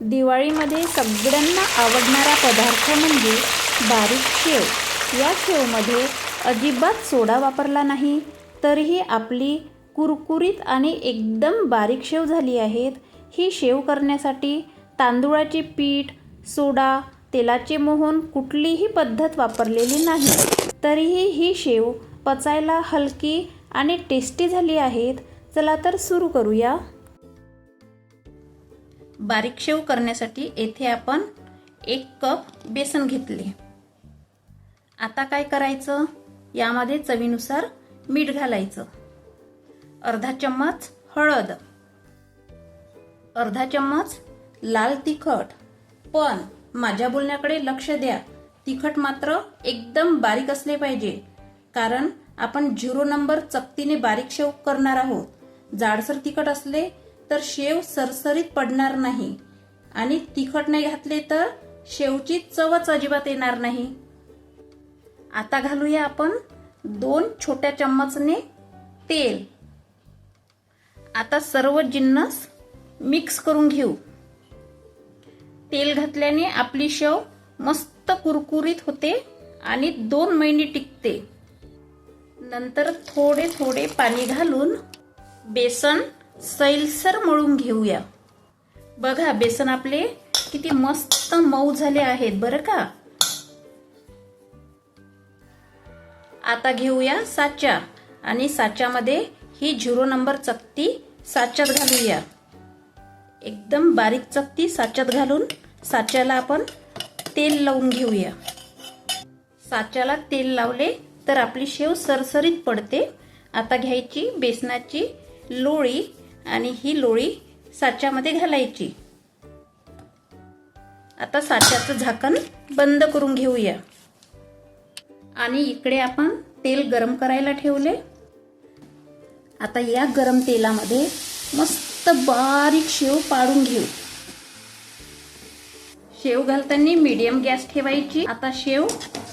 दिवाळीमध्ये सगळ्यांना आवडणारा पदार्थ म्हणजे बारीक शेव. या शेवमध्ये अजिबात सोडा वापरला नाही तरीही आपली कुरकुरीत आणि एकदम बारीक शेव झाली आहेत. ही शेव करण्यासाठी तांदूळाचे पीठ सोडा तेलाचे मोहन कुठलीही पद्धत वापरलेली नाही. तरीही ही शेव पचायला हलकी आणि टेस्टी झाली आहेत. चला तर सुरू करूया. बारीक शेव करण्यासाठी येथे आपण एक कप बेसन घेतले. आता काय करायचं? यामध्ये चवीनुसार मीठ घालायचं. अर्धा चम्मच हळद. अर्धा चम्मच लाल तिखट. पण माझ्या बोलण्याकडे लक्ष द्या. तिखट मात्र एकदम बारीक असले पाहिजे. कारण आपण झिरो नंबर चकतीने बारीक शेव करणार आहोत. जाडसर तिखट असले तर शेव सरसरीत पडणार नाही. आणि तिखट नाही घातले तर शेवची चवच अजिबात येणार नाही. आता घालूया आपण दोन छोट्या चम्मचने तेल. आता सर्व जिन्नस मिक्स करून घेऊ. तेल घातल्याने आपली शेव मस्त कुरकुरीत होते आणि दोन महिने टिकते. नंतर थोडे थोडे पाणी घालून बेसन सैलसर मळून घेऊया. बघा बेसन आपले किती मस्त मऊ झाले आहेत बरं का? आता घेऊया साचा आणि साच्यामध्ये ही झिरो नंबर चकती साच्यात घालूया. एकदम बारीक चकती साच्यात घालून साच्याला आपण तेल लावून घेऊया. साच्याला तेल लावले तर आपली शेव सरसरीत पडते. आता घ्यायची बेसनाची लोळी आणि ही लोळी साच्यामध्ये घालायची. आता साच्याचं झाकण बंद करून घेऊया. आणि इकडे आपण तेल गरम करायला ठेवले. आता या गरम तेलामध्ये मस्त बारीक शेव पाडून घेऊ. शेव घालताना मीडियम गॅस ठेवायची. आता शेव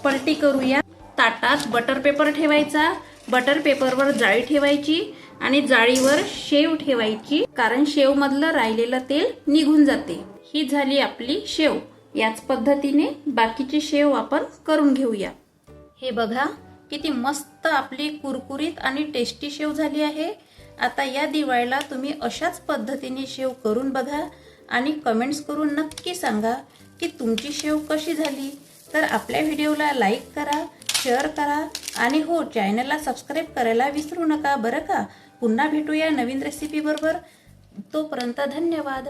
पलटी करूया. ताटात बटर पेपर ठेवायचा. बटर पेपरवर जाळी ठेवायची. आणि जाळीवर शेव ठेवायची कारण शेव मधलं राहिलेलं तेल निघून जाते. ही झाली आपली शेव. याच पद्धतीने बाकीची शेव आपण करून घेऊया. हे बघा किती मस्त आपली कुरकुरीत आणि टेस्टी शेव झाली आहे. आता या दिवाळीला तुम्ही अशाच पद्धतीने शेव करून बघा आणि कमेंट्स करून नक्की सांगा की तुमची शेव कशी झाली. तर आपल्या व्हिडिओला लाईक करा शेअर करा आणि हो चॅनलला सबस्क्राईब करायला विसरू नका बरं का? पुन्हा भेटूया नवीन रेसिपी बरोबर. तोपर्यंत धन्यवाद.